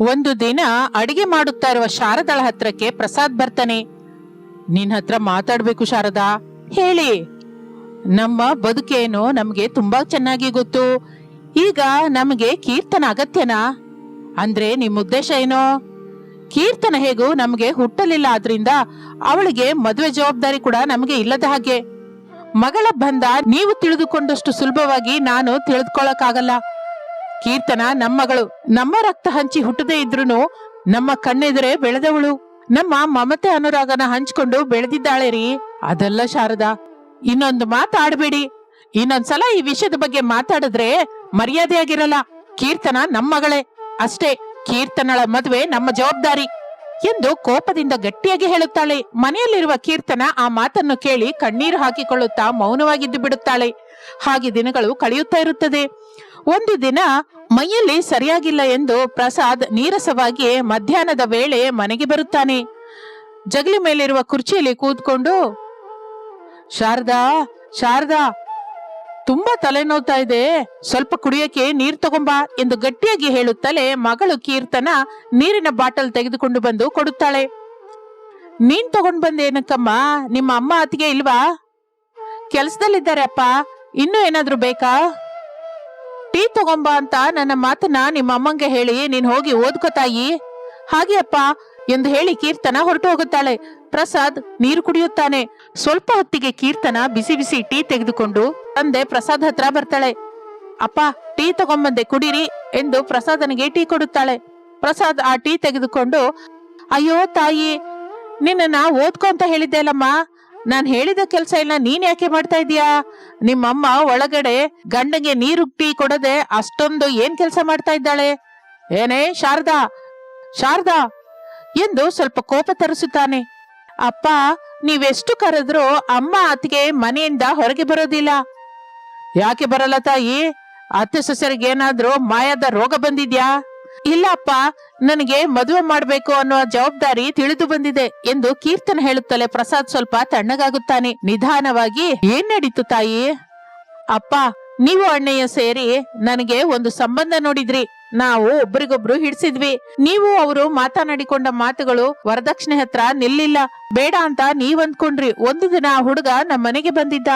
ಒಂದು ದಿನ ಅಡಿಗೆ ಮಾಡುತ್ತಾ ಇರುವ ಶಾರದಾಳ ಹತ್ರಕ್ಕೆ ಪ್ರಸಾದ್ ಬರ್ತಾನೆ. ನಿನ್ ಹತ್ರ ಮಾತಾಡ್ಬೇಕು ಶಾರದಾ, ಹೇಳಿ. ನಮ್ಮ ಬದುಕೇನು ನಮ್ಗೆ ತುಂಬಾ ಚೆನ್ನಾಗಿ ಗೊತ್ತು. ಈಗ ನಮಗೆ ಕೀರ್ತನ ಅಗತ್ಯನಾ? ಅಂದ್ರೆ ನಿಮ್ಮ ಉದ್ದೇಶ ಏನೋ? ಕೀರ್ತನ ಹೇಗೂ ನಮ್ಗೆ ಹುಟ್ಟಲಿಲ್ಲ, ಆದ್ರಿಂದ ಅವಳಿಗೆ ಮದುವೆ ಜವಾಬ್ದಾರಿ ಕೂಡ ನಮಗೆ ಇಲ್ಲದ ಹಾಗೆ. ಮಗಳ ಬಂದ ನೀವು ತಿಳಿದುಕೊಂಡಷ್ಟು ಸುಲಭವಾಗಿ ನಾನು ತಿಳಿದುಕೊಳ್ಳಕ್ಕಾಗಲ್ಲ. ಕೀರ್ತನ ನಮ್ಮ ಮಗಳು, ನಮ್ಮ ರಕ್ತ ಹಂಚಿ ಹುಟ್ಟದೇ ಇದ್ರೂನು ನಮ್ಮ ಕಣ್ಣೆದುರೇ ಬೆಳೆದವಳು. ನಮ್ಮ ಮಮತೆ ಅನುರಾಗನ ಹಂಚ್ಕೊಂಡು ಬೆಳೆದಿದ್ದಾಳೆ ರೀ. ಅದೆಲ್ಲ ಶಾರದಾ, ಇನ್ನೊಂದು ಮಾತಾಡ್ಬೇಡಿ ಇನ್ನೊಂದ್ಸಲ ಈ ವಿಷಯದ ಬಗ್ಗೆ ಮಾತಾಡಿದ್ರೆ ಮರ್ಯಾದೆ ಆಗಿರಲ್ಲ ಕೀರ್ತನ ನಮ್ಮಗಳೇ ಅಷ್ಟೇ, ಕೀರ್ತನಳ ಮದುವೆ ನಮ್ಮ ಜವಾಬ್ದಾರಿ ಎಂದು ಕೋಪದಿಂದ ಗಟ್ಟಿಯಾಗಿ ಹೇಳುತ್ತಾಳೆ. ಮನೆಯಲ್ಲಿರುವ ಕೀರ್ತನ ಆ ಮಾತನ್ನು ಕೇಳಿ ಕಣ್ಣೀರು ಹಾಕಿಕೊಳ್ಳುತ್ತಾ ಮೌನವಾಗಿದ್ದು ಬಿಡುತ್ತಾಳೆ. ಹಾಗೆ ದಿನಗಳು ಕಳೆಯುತ್ತಾ ಇರುತ್ತದೆ. ಒಂದು ದಿನ ಮೈಯಲ್ಲಿ ಸರಿಯಾಗಿಲ್ಲ ಎಂದು ಪ್ರಸಾದ್ ನೀರಸವಾಗಿ ಮಧ್ಯಾಹ್ನದ ವೇಳೆ ಮನೆಗೆ ಬರುತ್ತಾನೆ. ಜಗಲಿ ಮೇಲಿರುವ ಕುರ್ಚಿಯಲ್ಲಿ ಕೂತ್ಕೊಂಡು, ಶಾರದಾ ಶಾರದಾ, ತುಂಬಾ ತಲೆನೋವ್ತಾ ಇದೆ. ಸ್ವಲ್ಪ ಕುಡಿಯಕ್ಕೆ ನೀರ್ ತಗೊಂಬಾ, ಎಂದು ಗಟ್ಟಿಯಾಗಿ ಹೇಳುತ್ತಲೇ ಮಗಳು ಕೀರ್ತನ ನೀರಿನ ಬಾಟಲ್ ತೆಗೆದುಕೊಂಡು ಬಂದು ಕೊಡುತ್ತಾಳೆ. ನೀನ್ ತಗೊಂಡ್ ಬಂದೇನಕ್ಕಮ್ಮ? ನಿಮ್ಮ ಅಮ್ಮ ಅತ್ತಿಗೆ ಇಲ್ವಾ? ಕೆಲ್ಸದಲ್ಲಿದ್ದಾರೆ ಅಪ್ಪ. ಇನ್ನೂ ಏನಾದ್ರೂ ಬೇಕಾ? ಟೀ ತಗೊಂಬ ಅಂತ ನನ್ನ ಮಾತನ್ನ ನಿಮ್ಮ ಅಮ್ಮಂಗೆ ಹೇಳಿ, ನೀನ್ ಹೋಗಿ ಓದ್ಕೋ ತಾಯಿ. ಹಾಗೆ ಅಪ್ಪ, ಎಂದು ಹೇಳಿ ಕೀರ್ತನ ಹೊರಟು ಹೋಗುತ್ತಾಳೆ. ಪ್ರಸಾದ್ ನೀರು ಕುಡಿಯುತ್ತಾನೆ. ಸ್ವಲ್ಪ ಹೊತ್ತಿಗೆ ಕೀರ್ತನ ಬಿಸಿ ಬಿಸಿ ಟೀ ತೆಗೆದುಕೊಂಡು ತಂದೆ ಪ್ರಸಾದ್ ಹತ್ರ ಬರ್ತಾಳೆ. ಅಪ್ಪ, ಟೀ ತಗೊಂಬಂದೆ ಕುಡೀರಿ ಎಂದು ಪ್ರಸಾದನಿಗೆ ಟೀ ಕೊಡುತ್ತಾಳೆ. ಪ್ರಸಾದ್ ಆ ಟೀ ತೆಗೆದುಕೊಂಡು, ಅಯ್ಯೋ ತಾಯಿ ನಿನ್ನ ಓದ್ಕೊ ಅಂತ ಹೇಳಿದ್ದೆ ಅಲ್ಲಮ್ಮ. ನಾನ್ ಹೇಳಿದ ಕೆಲಸ ಇಲ್ಲ ನೀನ್ ಯಾಕೆ ಮಾಡ್ತಾ ಇದೀಯಾ ನಿಮ್ಮಮ್ಮ ಒಳಗಡೆ ಗಂಡಂಗೆ ಟೀ ಕೊಡದೆ ಅಷ್ಟೊಂದು ಏನ್ ಕೆಲಸ ಮಾಡ್ತಾ ಇದ್ದಾಳೆ? ಏನೇ, ಶಾರದಾ? ಶಾರದಾ? ಎಂದು ಸ್ವಲ್ಪ ಕೋಪ ತರಿಸುತ್ತಾನೆ. ಅಪ್ಪ, ನೀವೆಷ್ಟು ಕರೆದ್ರೂ ಅಮ್ಮ ಅತ್ತಿಗೆ ಮನೆಯಿಂದ ಹೊರಗೆ ಬರೋದಿಲ್ಲ. ಯಾಕೆ ಬರಲ್ಲ ತಾಯಿ? ಅತ್ತೆ, ಸೊಸರಿಗೆ ಏನಾದ್ರೂ ಮಾಯದ ರೋಗ ಬಂದಿದ್ಯಾ? ಇಲ್ಲ ಅಪ್ಪ ನನಗೆ ಮದುವೆ ಮಾಡ್ಬೇಕು ಅನ್ನೋ ಜವಾಬ್ದಾರಿ ತಿಳಿದು ಬಂದಿದೆ ಎಂದು ಕೀರ್ತನ ಹೇಳುತ್ತಲೇ ಪ್ರಸಾದ್ ಸ್ವಲ್ಪ ತಣ್ಣಗಾಗುತ್ತಾನೆ. ನಿಧಾನವಾಗಿ, ಏನ್ ನಡೀತು ತಾಯಿ? ಅಪ್ಪ, ನೀವು ಅಣ್ಣಯ್ಯ ಸೇರಿ ನನಗೆ ಒಂದು ಸಂಬಂಧ ನೋಡಿದ್ರಿ. ನಾವು ಒಬ್ರಿಗೊಬ್ರು ಹಿಡ್ಸಿದ್ವಿ. ನೀವು ಅವರು ಮಾತನಾಡಿಕೊಂಡ ಮಾತುಗಳು ವರದಕ್ಷಿಣೆ ಹತ್ರ ನಿಲ್ಲಿಲ್ಲ. ಬೇಡ ಅಂತ ನೀವ್ ಅಂದ್ಕೊಂಡ್ರಿ ಒಂದು ದಿನ ಹುಡುಗ ನಮ್ಮ ಮನೆಗೆ ಬಂದಿದ್ದ.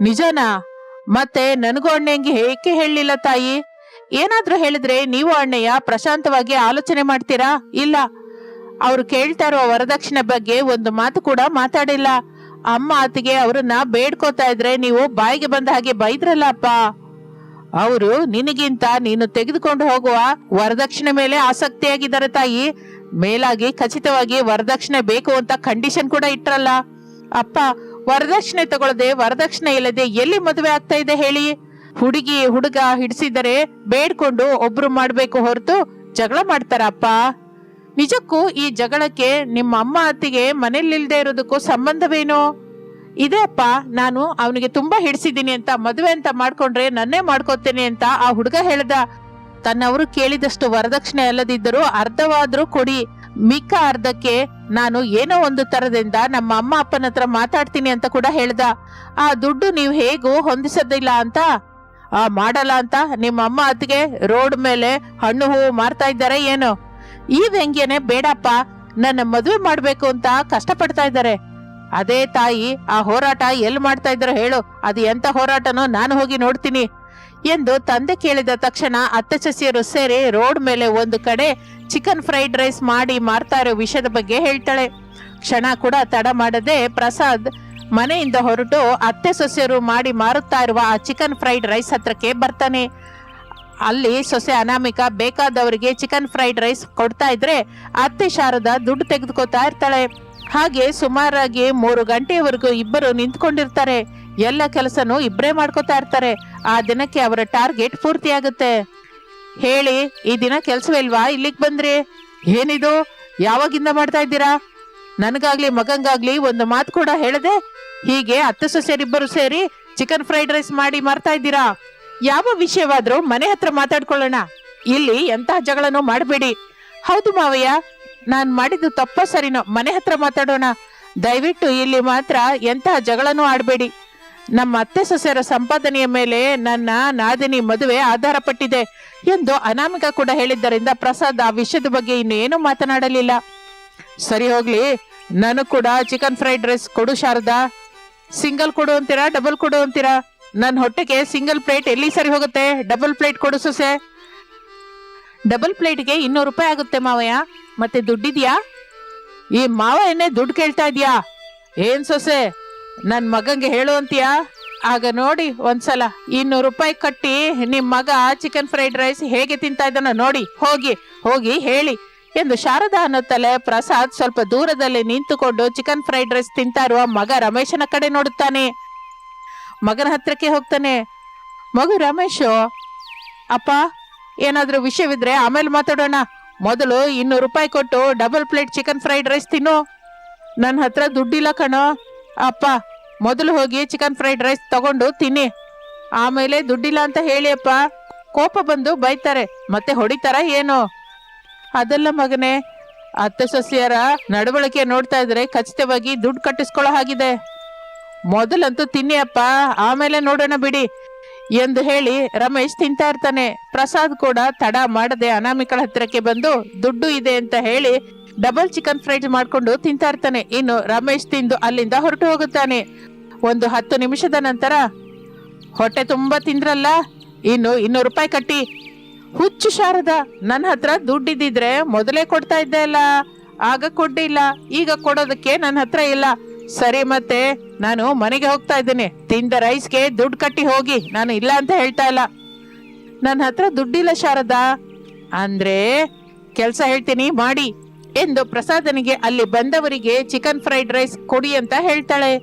ನಿಜನಾ? ಮತ್ತೆ ನನಗೂ ಅಣ್ಣೆಂಗೆ ಏಕೆ ಹೇಳಲಿಲ್ಲ ತಾಯಿ? ಏನಾದ್ರೂ ಹೇಳಿದ್ರೆ ನೀವು ಅಣ್ಣಯ್ಯ ಪ್ರಶಾಂತವಾಗಿ ಆಲೋಚನೆ ಮಾಡ್ತೀರಾ? ಇಲ್ಲ. ಅವ್ರು ಕೇಳ್ತಾ ಇರುವ ವರದಕ್ಷಿಣೆ ಬಗ್ಗೆ ಒಂದು ಮಾತು ಕೂಡ ಮಾತಾಡಿಲ್ಲ. ಅಮ್ಮ ಆತಿಗೆ ಅವ್ರನ್ನ ಬೇಡ್ಕೋತಾ ಇದ್ರೆ ನೀವು ಬಾಯಿಗೆ ಬಂದ ಹಾಗೆ ಬೈದ್ರಲ್ಲ ಅಪ್ಪ. ಅವರು, ನಿನಗಿಂತ ನೀನು ತೆಗೆದುಕೊಂಡು ಹೋಗುವ ವರದಕ್ಷಿಣೆ ಮೇಲೆ ಆಸಕ್ತಿಯಾಗಿದ್ದಾರೆ ತಾಯಿ. ಮೇಲಾಗಿ ಖಚಿತವಾಗಿ ವರದಕ್ಷಿಣೆ ಬೇಕು ಅಂತ ಕಂಡೀಷನ್ ಕೂಡ ಇಟ್ರಲ್ಲ. ಅಪ್ಪ, ವರದಕ್ಷಿಣೆ ತಗೊಳ್ಳದೆ ವರದಕ್ಷಿಣೆ ಇಲ್ಲದೆ ಎಲ್ಲಿ ಮದುವೆ ಆಗ್ತಾ ಇದೆ ಹೇಳಿ? ಹುಡುಗಿ ಹುಡುಗ ಹಿಡಿಸಿದರೆ ಬೇಡ್ಕೊಂಡು ಒಬ್ರು ಮಾಡ್ಬೇಕು ಹೊರತು ಜಗಳ ಮಾಡ್ತಾರಪ್ಪ. ನಿಜಕ್ಕೂ ಈ ಜಗಳಕ್ಕೆ ನಿಮ್ಮ ಅಮ್ಮ ಅತ್ತಿಗೆ ಮನೇಲಿಲ್ದೇ ಇರೋದಕ್ಕೂ ಸಂಬಂಧವೇನು? ಇದೆ ಅಪ್ಪ, ನಾನು ಅವನಿಗೆ ತುಂಬಾ ಹಿಡಿಸಿದ್ದೀನಿ ಅಂತ ಮದುವೆ ಅಂತ ಮಾಡ್ಕೊಂಡ್ರೆ ನನ್ನೇ ಮಾಡ್ಕೋತೇನೆ ಅಂತ ಆ ಹುಡುಗ ಹೇಳ್ದ. ತನ್ನವರು ಕೇಳಿದಷ್ಟು ವರದಕ್ಷಿಣೆ ಅಲ್ಲದಿದ್ದರೂ ಅರ್ಧವಾದ್ರೂ ಕೊಡಿ. ಮಿಕ್ಕ ಅರ್ಧಕ್ಕೆ ನಾನು ಏನೋ ಒಂದು ತರದಿಂದ ನಮ್ಮ ಅಮ್ಮ ಅಪ್ಪನ ಹತ್ರ ಮಾತಾಡ್ತೀನಿ ಅಂತ ಕೂಡ ಹೇಳ್ದ. ಆ ದುಡ್ಡು ನೀವು ಹೇಗೂ ಹೊಂದಿಸೋದಿಲ್ಲ ಅಂತ ಆ ಮಾಡಲ್ಲ ಅಂತ ನಿಮ್ಮ ಅಮ್ಮ ಅತ್ತಿಗೆ ರೋಡ್ ಮೇಲೆ ಹಣ್ಣು ಹೂವು ಮಾರ್ತಾ ಇದ್ದಾರೆ ಏನು? ಈ ವ್ಯಂಗ್ಯನೆ ಬೇಡಪ್ಪ, ನನ್ನ ಮದುವೆ ಮಾಡ್ಬೇಕು ಅಂತ ಕಷ್ಟಪಡ್ತಾ ಇದ್ದಾರೆ. ಅದೇ ತಾಯಿ ಆ ಹೋರಾಟ ಎಲ್ಲಿ ಮಾಡ್ತಾ ಇದ್ರು ಹೇಳು, ಅದು ಎಂತ ಹೋರಾಟನೋ ನಾನು ಹೋಗಿ ನೋಡ್ತೀನಿ ಎಂದು ತಂದೆ ಕೇಳಿದ ತಕ್ಷಣ ಅತ್ತೆ ಸಸಿಯರು ಸೇರಿ ರೋಡ್ ಮೇಲೆ ಒಂದು ಕಡೆ ಚಿಕನ್ ಫ್ರೈಡ್ ರೈಸ್ ಮಾಡಿ ಮಾರ್ತಾ ಇರೋ ವಿಷಯದ ಬಗ್ಗೆ ಹೇಳ್ತಾಳೆ. ಕ್ಷಣ ಕೂಡ ತಡ ಮಾಡದೆ ಪ್ರಸಾದ್ ಮನೆಯಿಂದ ಹೊರಟು ಅತ್ತೆ ಸೊಸೆಯರು ಮಾಡಿ ಮಾರುತ್ತಾ ಇರುವ ಆ ಚಿಕನ್ ಫ್ರೈಡ್ ರೈಸ್ ಹತ್ರಕ್ಕೆ ಬರ್ತಾನೆ. ಅಲ್ಲಿ ಸೊಸೆ ಅನಾಮಿಕ ಬೇಕಾದವರಿಗೆ ಚಿಕನ್ ಫ್ರೈಡ್ ರೈಸ್ ಕೊಡ್ತಾ ಇದ್ರೆ ಅತ್ತೆ ಶಾರದ ದುಡ್ಡು ತೆಗೆದುಕೊತಾ ಇರ್ತಾಳೆ. ಹಾಗೆ ಸುಮಾರಾಗಿ ಮೂರು ಗಂಟೆಯವರೆಗೂ ಇಬ್ಬರು ನಿಂತ್ಕೊಂಡಿರ್ತಾರೆ. ಎಲ್ಲ ಕೆಲಸನೂ ಇಬ್ಬರೇ ಮಾಡ್ಕೋತಾ ಇರ್ತಾರೆ. ಆ ದಿನಕ್ಕೆ ಅವರ ಟಾರ್ಗೆಟ್ ಪೂರ್ತಿಯಾಗುತ್ತೆ. ಹೇಳಿ, ಈ ದಿನ ಕೆಲಸವಿಲ್ವಾ ಇಲ್ಲಿಗೆ ಬಂದ್ರಿ? ಏನಿದು? ಯಾವಾಗಿಂದ ಮಾಡ್ತಾ ಇದ್ದೀರಾ? ನನಗಾಗ್ಲಿ, ಮಗಂಗಾಗ್ಲಿ ಒಂದು ಮಾತು ಕೂಡ ಹೇಳದೆ ಹೀಗೆ ಅತ್ತೆ ಸೊಸೆಯರಿಬ್ಬರು ಸೇರಿ ಚಿಕನ್ ಫ್ರೈಡ್ ರೈಸ್ ಮಾಡಿ ಮಾರ್ತಾ ಇದ್ದೀರಾ? ಯಾವ ವಿಷಯವಾದ್ರೂ ಮನೆ ಹತ್ರ ಮಾತಾಡ್ಕೊಳ್ಳೋಣ. ಇಲ್ಲಿ ಎಂತಹ ಜಗಳನೂ ಮಾಡಬೇಡಿ. ಹೌದು ಮಾವಯ್ಯ, ನಾನ್ ಮಾಡಿದ್ದು ತಪ್ಪ ಸರಿನೋ? ಮನೆ ಹತ್ರ ಮಾತಾಡೋಣ. ದಯವಿಟ್ಟು ಇಲ್ಲಿ ಮಾತ್ರ ಎಂತಹ ಜಗಳನೂ ಆಡಬೇಡಿ. ನಮ್ಮ ಅತ್ತೆ ಸೊಸೆಯರ ಸಂಪಾದನೆಯ ಮೇಲೆ ನನ್ನ ನಾದಿನಿ ಮದುವೆ ಆಧಾರಪಟ್ಟಿದೆ ಎಂದು ಅನಾಮಿಕ ಕೂಡ ಹೇಳಿದ್ದರಿಂದ ಪ್ರಸಾದ್ ಆ ವಿಷಯದ ಬಗ್ಗೆ ಇನ್ನು ಏನು ಮಾತನಾಡಲಿಲ್ಲ. ಸರಿ ಹೋಗ್ಲಿ ನನಗ್ ಕೂಡ ಚಿಕನ್ ಫ್ರೈಡ್ ರೈಸ್ ಕೊಡು ಶಾರದಾ. ಸಿಂಗಲ್ ಕೊಡು ಅಂತೀರಾ ಡಬಲ್ ಕೊಡು ಅಂತೀರಾ? ನನ್ನ ಹೊಟ್ಟೆಗೆ ಸಿಂಗಲ್ ಪ್ಲೇಟ್ ಎಲ್ಲಿ ಸರಿ ಹೋಗುತ್ತೆ? ಡಬಲ್ ಪ್ಲೇಟ್ ಕೊಡು ಸೊಸೆ. ಡಬಲ್ ಪ್ಲೇಟ್ಗೆ ಇನ್ನೂರು ರೂಪಾಯಿ ಆಗುತ್ತೆ ಮಾವಯ್ಯ. ಮತ್ತೆ ದುಡ್ಡಿದ್ಯಾ? ಈ ಮಾವ ದುಡ್ಡು ಕೇಳ್ತಾ ಇದ್ಯಾ? ಏನ್ ಸೊಸೆ ನನ್ನ ಮಗಂಗೆ ಹೇಳು ಅಂತೀಯಾ? ಆಗ ನೋಡಿ ಒಂದ್ಸಲ, ಇನ್ನೂರು ರೂಪಾಯಿ ಕಟ್ಟಿ ನಿಮ್ಮ ಮಗ ಚಿಕನ್ ಫ್ರೈಡ್ ರೈಸ್ ಹೇಗೆ ತಿಂತಾ ಇದ್ದಾನ ನೋಡಿ, ಹೋಗಿ ಹೋಗಿ ಹೇಳಿ. ಎಂದು ಶಾರದಾ ಅನ್ನುತ್ತಲೇ ಪ್ರಸಾದ್ ಸ್ವಲ್ಪ ದೂರದಲ್ಲಿ ನಿಂತುಕೊಂಡು ಚಿಕನ್ ಫ್ರೈಡ್ ರೈಸ್ ತಿಂತಾ ಮಗ ರಮೇಶನ ಕಡೆ ನೋಡುತ್ತಾನೆ. ಮಗನ ಹತ್ರಕ್ಕೆ ಹೋಗ್ತಾನೆ. ಮಗು ರಮೇಶು, ಅಪ್ಪ, ಏನಾದರೂ ವಿಷಯವಿದ್ರೆ ಆಮೇಲೆ ಮಾತಾಡೋಣ. ಮೊದಲು ಇನ್ನೂರು ರೂಪಾಯಿ ಕೊಟ್ಟು double plate chicken fried rice ತಿನ್ನು. ನನ್ನ ಹತ್ರ ದುಡ್ಡಿಲ್ಲ ಕಣೋ. ಅಪ್ಪ, ಮೊದಲು ಹೋಗಿ ಚಿಕನ್ ಫ್ರೈಡ್ ರೈಸ್ ತಗೊಂಡು ತಿನ್ನಿ. ಆಮೇಲೆ ದುಡ್ಡಿಲ್ಲ ಅಂತ ಹೇಳಿ ಅಪ್ಪ, ಕೋಪ ಬಂದು ಬೈತಾರೆ. ಮತ್ತೆ ಹೊಡಿತಾರ ಏನು? ಅದಲ್ಲ ಮಗನೇ, ಅತ್ತೆ ಸೊಸೆಯರ ನಡವಳಿಕೆ ನೋಡ್ತಾ ಇದ್ರೆ ಖಚಿತವಾಗಿ ದುಡ್ಡು ಕಟ್ಟಿಸ್ಕೊಳ್ಳೋ ಹಾಗಿದೆ. ಮೊದಲಂತೂ ತಿನ್ನಿ ಅಪ್ಪ ಆಮೇಲೆ ನೋಡೋಣ ಬಿಡಿ ಎಂದು ಹೇಳಿ ರಮೇಶ್ ತಿಂತಾ ಇರ್ತಾನೆ. ಪ್ರಸಾದ್ ಕೂಡ ತಡ ಮಾಡದೆ ಅನಾಮಿಕಳ ಹತ್ತಿರಕ್ಕೆ ಬಂದು, ದುಡ್ಡು ಇದೆ ಅಂತ ಹೇಳಿ ಡಬಲ್ ಚಿಕನ್ ಫ್ರೈಡ್ ಮಾಡ್ಕೊಂಡು ತಿಂತಾ ಇರ್ತಾನೆ. ಇನ್ನು ರಮೇಶ್ ತಿಂದು ಅಲ್ಲಿಂದ ಹೊರಟು ಹೋಗುತ್ತಾನೆ. ಒಂದು ಹತ್ತು ನಿಮಿಷದ ನಂತರ, ಹೊಟ್ಟೆ ತುಂಬಾ ತಿಂದ್ರಲ್ಲ, ಇನ್ನು ಇನ್ನೂರು ರೂಪಾಯಿ ಕಟ್ಟಿ. ಹುಚ್ಚು ಶಾರದ ನನ್ನ ಹತ್ರ ದುಡ್ಡಿದ್ದಿದ್ರೆ ಮೊದಲೇ ಕೊಡ್ತಾ ಇದ್ದೆ ಅಲ್ಲ. ಆಗ ಕೊಡ್ಡಿಲ್ಲ ಈಗ ಕೊಡೋದಕ್ಕೆ ನನ್ನ ಹತ್ರ ಇಲ್ಲ. ಸರಿ ಮತ್ತೆ, ನಾನು ಮನೆಗೆ ಹೋಗ್ತಾ ಇದ್ದೇನೆ. ತಿಂದ ರೈಸ್ಗೆ ದುಡ್ಡು ಕಟ್ಟಿ ಹೋಗಿ. ನಾನು ಇಲ್ಲ ಅಂತ ಹೇಳ್ತಾ ಇಲ್ಲ. ನನ್ನ ಹತ್ರ ದುಡ್ಡಿಲ್ಲ ಶಾರದ. ಅಂದ್ರೆ, ಕೆಲಸ ಹೇಳ್ತೀನಿ, ಮಾಡಿ ಎಂದು ಪ್ರಸಾದನಿಗೆ ಅಲ್ಲಿ ಬಂದವರಿಗೆ ಚಿಕನ್ ಫ್ರೈಡ್ ರೈಸ್ ಕೊಡಿ ಅಂತ ಹೇಳ್ತಾಳೆ.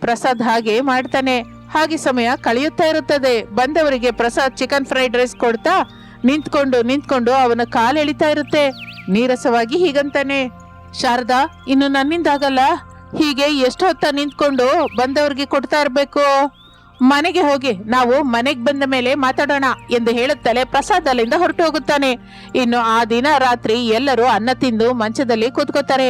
ಪ್ರಸಾದ್ ಹಾಗೆ ಮಾಡ್ತಾನೆ. ಹಾಗೆ ಸಮಯ ಕಳೆಯುತ್ತಾ ಇರುತ್ತದೆ. ಬಂದವರಿಗೆ ಪ್ರಸಾದ್ ಚಿಕನ್ ಫ್ರೈಡ್ ರೈಸ್ ಕೊಡ್ತಾ ನಿಂತ್ಕೊಂಡು ನಿಂತ್ಕೊಂಡು ಅವನ ಕಾಲು ಎಳಿತಾ ಇರುತ್ತೆ. ನೀರಸವಾಗಿ ಹೀಗಂತಾನೆ, ಶಾರದಾ, ಇನ್ನು ನನ್ನಿಂದಾಗಲ್ಲ. ಹೀಗೆ ಎಷ್ಟು ಹೊತ್ತ ನಿಂತ್ಕೊಂಡು ಬಂದವ್ರಿಗೆ ಕೊಡ್ತಾ ಇರಬೇಕು? ಮನೆಗೆ ಹೋಗಿ, ನಾವು ಮನೆಗೆ ಬಂದ ಮೇಲೆ ಮಾತಾಡೋಣ ಎಂದು ಹೇಳುತ್ತಲೇ ಪ್ರಸಾದ್ ಅಲ್ಲಿಂದ ಹೊರಟು ಹೋಗುತ್ತಾನೆ. ಇನ್ನು ಆ ದಿನ ರಾತ್ರಿ ಎಲ್ಲರೂ ಅನ್ನ ತಿಂದು ಮಂಚದಲ್ಲಿ ಕೂತ್ಕೋತಾರೆ